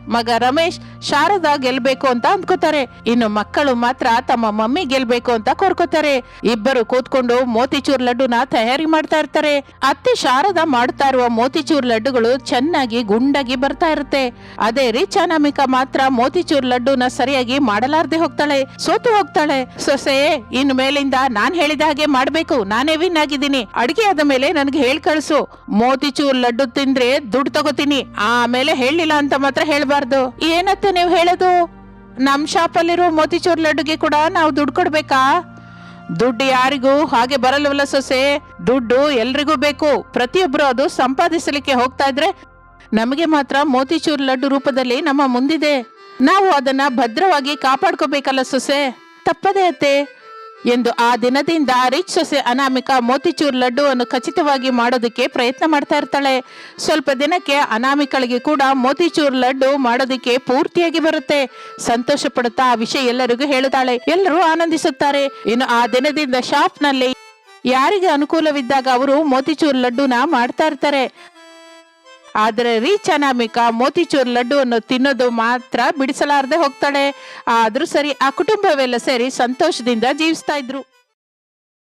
ಮಗ ರಮೇಶ್ ಶಾರದಾ ಗೆಲ್ಬೇಕು ಅಂತ ಅಂದ್ಕೋತಾರೆ. ಇನ್ನು ಮಕ್ಕಳು ಮಾತ್ರ ತಮ್ಮ ಮಮ್ಮಿ ಗೆಲ್ಬೇಕು ಅಂತ ಕೋರ್ಕೋತಾರೆ. ಇಬ್ಬರು ಕೂತ್ಕೊಂಡು ಮೋತಿಚೂರ್ ಲಡ್ಡುನ ತಯಾರಿ ಮಾಡ್ತಾ ಇರ್ತಾರೆ. ಅತ್ತೆ ಶಾರದಾ ಮಾಡ್ತಾ ಇರುವ ಮೋತಿಚೂರ್ ಲಡ್ಡುಗಳು ಚೆನ್ನಾಗಿ ಗುಂಡಾಗಿ ಬರ್ತಾ ಇರುತ್ತೆ. ಅದೇ ರಿಚ್ ಅನಾಮಿಕಾ ಮಾತ್ರ ಮೋತಿಚೂರ್ ಲಡ್ಡುನ ಸರಿಯಾಗಿ ಮಾಡಲಾರ್ದೆ ಹೋಗ್ತಾಳೆ, ಸೋತು ಹೋಗ್ತಾಳೆ. ಸೊಸೆ ಇನ್ ಮೇಲಿಂದ ನಾನ್ ಹೇಳಿದ ಹಾಗೆ ಮಾಡ್ಬೇಕು. ನಾನೇ ವಿನ್ ಆಗಿದ್ದೀನಿ. ಅಡಿಗೆ ಆದ ಮೇಲೆ ನನ್ಗೆ ಹೇಳ್ ಕಳ್ಸು. ಮೋತಿಚೂರ್ ಲಡ್ಡು ತಿಂದ್ರೆ ದುಡ್ಡು ತಗೋತೀನಿ. ಆಮೇಲೆ ಹೇಳಿಲ್ಲ ಅಂತ ಮಾತ್ರ ಹೇಳ್ಬಾರ್ದು. ಏನತ್ತೆ ನೀವು ಹೇಳೋದು? ನಮ್ಮ ಶಾಪಲ್ಲಿರೋ ಮೋತಿಚೂರ್ ಲಡ್ಡುಗೆ ಕೂಡ ನಾವು ದುಡ್ಡು ಕೊಡ್ಬೇಕಾ? ದುಡ್ಡು ಯಾರಿಗೂ ಹಾಗೆ ಬರಲ್ವಲ್ಲ ಸೊಸೆ. ದುಡ್ಡು ಎಲ್ರಿಗೂ ಬೇಕು. ಪ್ರತಿಯೊಬ್ಬರು ಅದು ಸಂಪಾದಿಸಲಿಕ್ಕೆ ಹೋಗ್ತಾ ಇದ್ರೆ ನಮಗೆ ಮಾತ್ರ ಮೋತಿಚೂರ್ ಲಡ್ಡು ರೂಪದಲ್ಲಿ ನಮ್ಮ ಮುಂದಿದೆ. ನಾವು ಅದನ್ನ ಭದ್ರವಾಗಿ ಕಾಪಾಡ್ಕೋಬೇಕಲ್ಲ ಸೊಸೆ. ತಪ್ಪದೇ ಅತ್ತೆ. ಎಂದು ಆ ದಿನದಿಂದ ರಿಚ್ ಸೊಸೆ ಅನಾಮಿಕಾ ಮೋತಿಚೂರ್ ಲಡ್ಡುವನ್ನು ಖಚಿತವಾಗಿ ಮಾಡೋದಕ್ಕೆ ಪ್ರಯತ್ನ ಮಾಡ್ತಾ ಇರ್ತಾಳೆ. ಸ್ವಲ್ಪ ದಿನಕ್ಕೆ ಅನಾಮಿಕಳಿಗೆ ಕೂಡ ಮೋತಿಚೂರ್ ಲಡ್ಡು ಮಾಡೋದಕ್ಕೆ ಪೂರ್ತಿಯಾಗಿ ಬರುತ್ತೆ. ಸಂತೋಷ ಪಡುತ್ತಾ ಆ ವಿಷಯ ಎಲ್ಲರಿಗೂ ಹೇಳುತ್ತಾಳೆ. ಎಲ್ಲರೂ ಆನಂದಿಸುತ್ತಾರೆ. ಇನ್ನು ಆ ದಿನದಿಂದ ಶಾಪ್ನಲ್ಲಿ ಯಾರಿಗೆ ಅನುಕೂಲವಿದ್ದಾಗ ಅವರು ಮೋತಿಚೂರ್ ಲಡ್ಡುನ ಮಾಡ್ತಾ ಇರ್ತಾರೆ. ಆದರೆ ರೀಚ್ ಅನಾಮಿಕಾ ಮೋತಿಚೂರ್ ಲಡ್ಡುವನ್ನು ತಿನ್ನೋದು ಮಾತ್ರ ಬಿಡಿಸಲಾರದೆ ಹೋಗ್ತಾಳೆ. ಆದರೂ ಸರಿ ಆ ಕುಟುಂಬವೆಲ್ಲ ಸೇರಿ ಸಂತೋಷದಿಂದ ಜೀವಿಸ್ತಾ ಇದ್ರು.